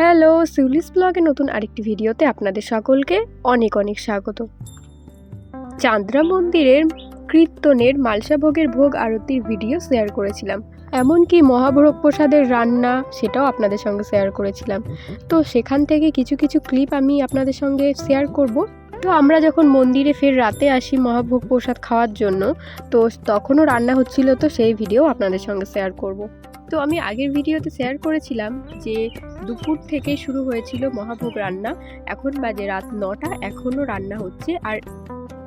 Hello সিউলিস ব্লগে নতুন আরেকটি ভিডিওতে আপনাদের সকলকে অনেক অনেক স্বাগত। চান্দ্রা মন্দিরের কীর্তনের মালসাভোগের ভোগ আরতির ভিডিও শেয়ার করেছিলাম। এমনকি মহাভোগ প্রসাদের রান্না সেটাও আপনাদের সঙ্গে শেয়ার করেছিলাম। তো সেখান থেকে কিছু কিছু ক্লিপ আমি আপনাদের সঙ্গে শেয়ার করব। তো আমরা যখন মন্দিরে ফের রাতে আসি মহাভোগ প্রসাদ খাওয়ার জন্য, তো তখনও রান্না হচ্ছিল, তো সেই ভিডিও আপনাদের সঙ্গে শেয়ার করব। তো আমি আগের ভিডিওতে শেয়ার করেছিলাম যে দুপুর থেকে শুরু হয়েছিল মহাভোগ রান্না। এখন বাজে রাত নটা এখনও রান্না হচ্ছে। আর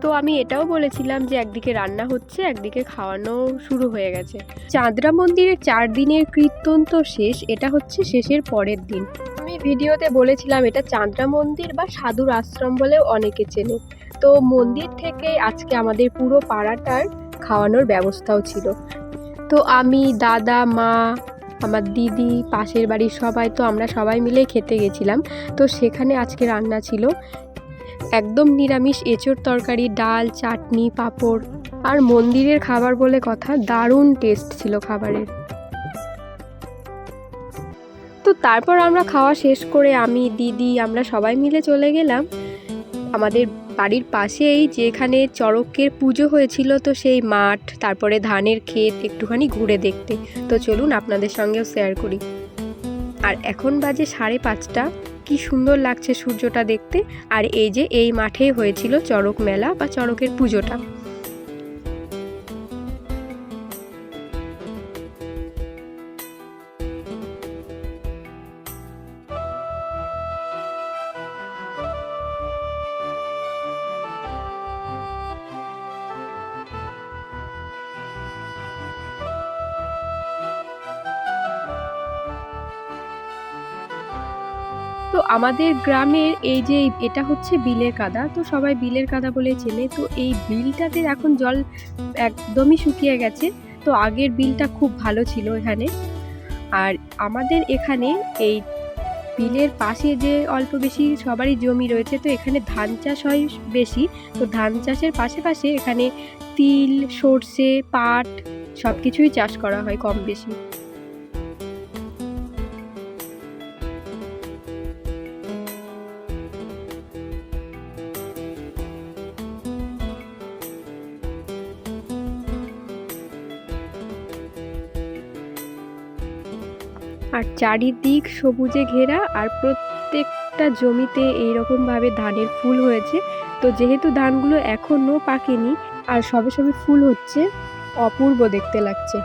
তো আমি এটাও বলেছিলাম যে একদিকে রান্না হচ্ছে, একদিকে খাওয়ানো শুরু হয়ে গেছে। চাঁদরা মন্দিরের চার দিনের কীর্তন তো শেষ, এটা হচ্ছে শেষের পরের দিন। আমি ভিডিওতে বলেছিলাম এটা চাঁদরা মন্দির বা সাধুর আশ্রম বলেও অনেকে চেনে। তো মন্দির থেকে আজকে আমাদের পুরো পাড়াটার খাওয়ানোর ব্যবস্থাও ছিল। তো আমি, দাদা, মা, আমার দিদি, পাশের বাড়ির সবাই তো আমরা সবাই মিলে খেতে গেছিলাম। তো সেখানে আজকে রান্না ছিল একদম নিরামিষ এঁচোড় তরকারি, ডাল, চাটনি, পাঁপড় আর মন্দিরের খাবার বলে কথা, দারুণ টেস্ট ছিল খাবারের। তো তারপর আমরা খাওয়া শেষ করে আমি, দিদি, আমরা সবাই মিলে চলে গেলাম। আমাদের বাড়ির পাশেই যেখানে চড়কের পুজো হয়েছিল তো সেই মাঠ, তারপরে ধানের ক্ষেত একটুখানি ঘুরে দেখতে। তো চলুন আপনাদের সঙ্গেও শেয়ার করি। আর এখন বাজে সাড়ে পাঁচটা। কি সুন্দর লাগছে সূর্যটা দেখতে। আর এই যে এই মাঠেই হয়েছিল চড়ক মেলা বা চড়কের পুজোটা। তো আমাদের গ্রামের এই যে এটা হচ্ছে বিলের কাদা, তো সবাই বিলের কাদা বলে চেনে। তো এই বিলটাতে এখন জল একদমই শুকিয়ে গেছে। তো আগের বিলটা খুব ভালো ছিল এখানে। আর আমাদের এখানে এই বিলের পাশে যে অল্প বেশি সবারই জমি রয়েছে, তো এখানে ধান চাষ হয় বেশি। তো ধান চাষের পাশে এখানে তিল, সর্ষে, পাট সব কিছুই চাষ করা হয় কম বেশি। আর চারিদিক সবুজে ঘেরা আর প্রত্যেকটা জমিতে এইরকমভাবে ধানের ফুল হয়েছে। তো যেহেতু ধানগুলো এখনও পাকেনি, আর সবে সবে ফুল হচ্ছে, অপূর্ব দেখতে লাগছে।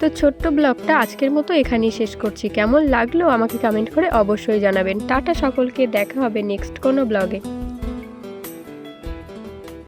তো ছোট্ট ব্লগটা আজকের মতো এখানেই শেষ করছি। কেমন লাগল আমাকে কমেন্ট করে অবশ্যই জানাবেন। টাটা সকলকে, দেখা হবে নেক্সট কোনো ব্লগে।